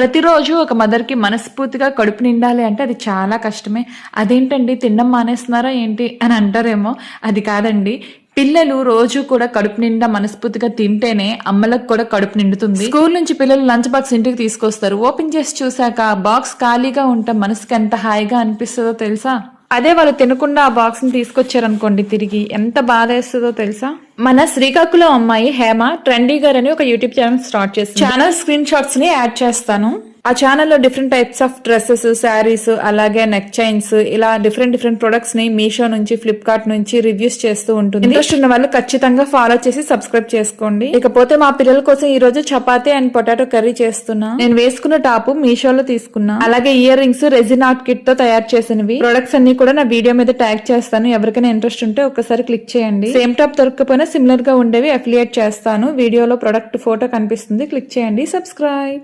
ప్రతిరోజు ఒక మదర్కి మనస్ఫూర్తిగా కడుపు నిండాలి అంటే అది చాలా కష్టమే. అదేంటండి? తినడం మానేస్తున్నారా ఏంటి? అని అంటారేమో. అది కాదండి. పిల్లలు రోజు కూడా కడుపు నిండా మనస్ఫూర్తిగా తింటేనే అమ్మలకు కూడా కడుపు నిండుతుంది. స్కూల్ నుంచి పిల్లలు లంచ్ బాక్స్ ఇంటికి తీసుకొస్తారు. ఓపెన్ చేసి చూశాక బాక్స్ ఖాళీగా ఉంటే మనసుకి ఎంత హాయిగా అనిపిస్తుందో తెలుసా? అదే వాళ్ళు తినకుండా ఆ బాక్స్ని తీసుకొచ్చారనుకోండి తిరిగి ఎంత బాధ వేస్తుందో తెలుసా? మన శ్రీకాకుళం అమ్మాయి హేమ ట్రెండీ గారు అని ఒక యూట్యూబ్ ఛానల్ స్టార్ట్ చేసింది. ఛానల్ స్క్రీన్ షాట్స్ని యాడ్ చేస్తాను. ఆ ఛానల్లో different types of dresses saris అలాగే నెక్ చైన్స్ ఇలా డిఫరెంట్ డిఫరెంట్ ప్రొడక్ట్స్ని మీషో నుంచి ఫ్లిప్కార్ట్ నుంచి రివ్యూస్ చేస్తూ ఉంటుంది. ఇంట్రెస్ట్ ఉన్న వాళ్ళు ఖచ్చితంగా ఫాలో చేసి సబ్స్క్రైబ్ చేసుకోండి. ఇకపోతే మా పిల్లల కోసం ఈ రోజు చపాతీ అండ్ పొటాటో కర్రీ చేస్తున్నా. నేను వేసుకున్న టాప్ మీషోలో తీసుకున్నా. అలాగే ఇయర్ రింగ్స్ రెజిన్ ఆర్ట్ కిట్తో తయారు చేసినవి. ప్రొడక్ట్స్ అన్ని కూడా నా వీడియో మీద ట్యాగ్ చేస్తాను. ఎవరికైనా ఇంట్రెస్ట్ ఉంటే ఒకసారి క్లిక్ చేయండి. సేమ్ టాప్ దొరకకపోయినా సిమిలర్గా ఉండేవి అఫిలియేట్ చేస్తాను. వీడియోలో ప్రొడక్ట్ ఫోటో కనిపిస్తుంది. క్లిక్ చేయండి. సబ్స్క్రైబ్